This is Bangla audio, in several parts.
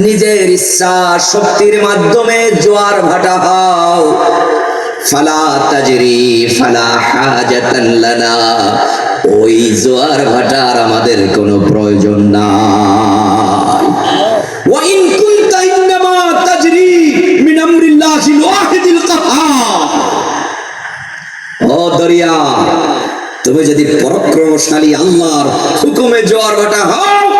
নিজের ইচ্ছা শক্তির মাধ্যমে জোয়ার ভাটা হও ফালা তাজরি, ফালা ওই জোয়ার ভাটার আমাদের কোনো প্রয়োজন তুমি যদি পরাক্রমশালী আল্লাহর হুকুমে জোয়ার ভাটা হও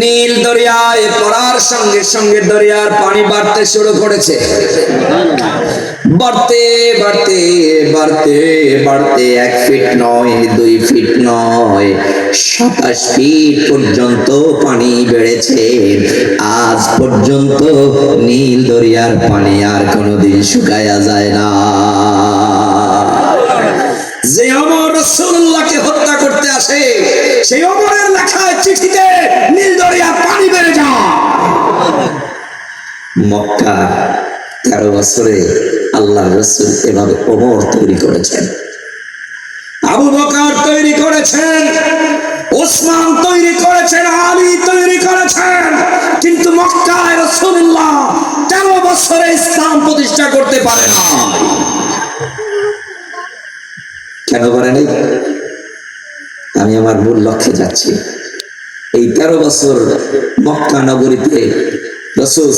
নীল দরিয়ায় পড়ার সঙ্গে সঙ্গে দরিয়ার পানি বাড়তে শুরু করেছে। বাড়তে বাড়তে বাড়তে বাড়তে এক ফিট নয়, দুই ফিট নয়, সাতাশ ফিট পর্যন্ত পানি বেড়েছে। আজ পর্যন্ত নীল দরিয়ার পানি আর কোনোদিন শুকায়া যায় না। মক্কা তেরো বছরে আল্লাহ রসুল এভাবে ওমর তৈরি করেছেন। আবু বকার তৈরি করেছেন, ওসমান তৈরি করেছেন, আলী তৈরি করেছেন, কিন্তু মক্কায় রসুল্লাহ তেরো বছরে ইসলাম প্রতিষ্ঠা করতে পারে না কেন পারে আমি আমার মূল লক্ষ্যে যাচ্ছি। এই তেরো বছর মক্কা নগরীতে রসুল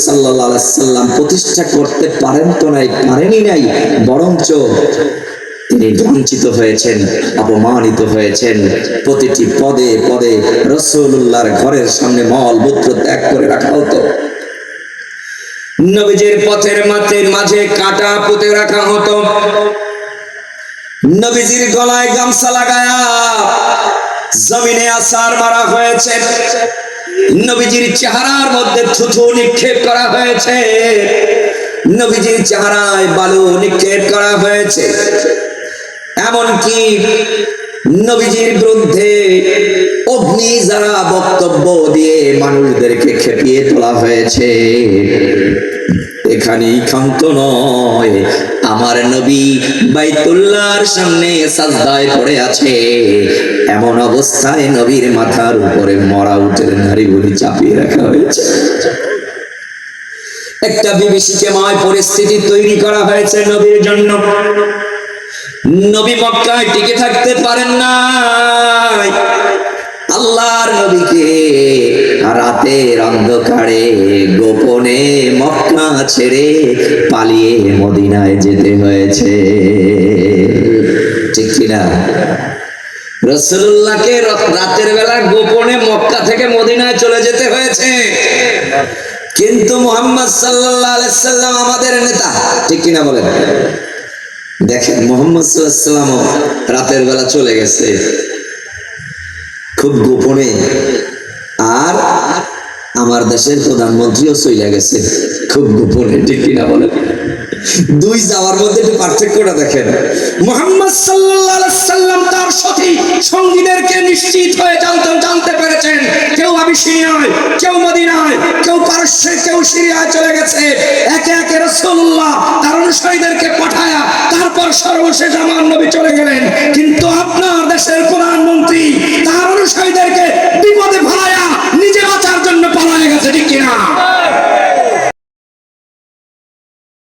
প্রতিষ্ঠা করতে পারেন তো নাই পারেনি নাই, বরঞ্চ তিনি বঞ্চিত হয়েছেন, অপমানিত হয়েছেন। প্রতিটি পদে পদে রসুল্লাহর ঘরের সামনে মল মূত্র ত্যাগ করে রাখা হতো। নবীজির পথের মাঝে মাঝে কাটা পুঁতে রাখা হতো। নবীজির গলায় গামছা লাগায়া জমিনে আসার মারা হয়েছে। নবীজির চেহারার মধ্যে থুথু নিক্ষেপ করা হয়েছে। নবীজির চেহারায় বালু নিক্ষেপ করা হয়েছে। এমনকি নবীজির বিরুদ্ধে অগ্নি যারা বক্তব্য দিয়ে মানুষদেরকে খেপিয়ে তোলা হয়েছে। এখানেই ক্ষান্ত নয়। আমার নবী বাইতুল্লাহর সামনে সাজদায় পড়ে আছে। এমন অবস্থায় নবীর মাথার উপরে মরা উঠের নারীগুলি চাপিয়ে রাখা হয়েছে। একটা বিভীষিকাময় পরিস্থিতি তৈরি করা হয়েছে নবীর জন্য। নবী মক্কায় টিকে থাকতে পারেন না আল্লাহর নবীকে রাতের অন্ধকারে গোপনে মক্কা ছেড়ে পালিয়ে মদিনায় যেতে হয়েছে। ঠিক কিনা? রসুল্লাহকে রাতের বেলা গোপনে মক্কা থেকে মদিনায় চলে যেতে হয়েছে। কিন্তু মোহাম্মদ সাল্লাহ সাল্লাম আমাদের নেতা, ঠিক কিনা বলেন? দেখেন, মোহাম্মদ সাল্লাম রাতের বেলা চলে গেছে। খুব গোপনে আমার দেশের প্রধানমন্ত্রীও চলে গেছে। খুব গোপনে, ঠিক কিনা বলেন? দুই যাওয়ার মধ্যে একটু পার্থক্যটা দেখেন। মোহাম্মদ সাল্লাম তার সাথী সঙ্গীদেরকে নিশ্চিত হয়ে জানতেন জানতে পেরেছেন। কেউ আবিসিনিয়ায় কেউ মদিনায়, কেউ পারস্যে, কেউ সিরিয়ায় চলে গেছে। একে একে রাসূলুল্লাহ তার অনুসারীদেরকে পাঠায়া তারপর সর্বশেষ আমার নবী চলে গেলেন।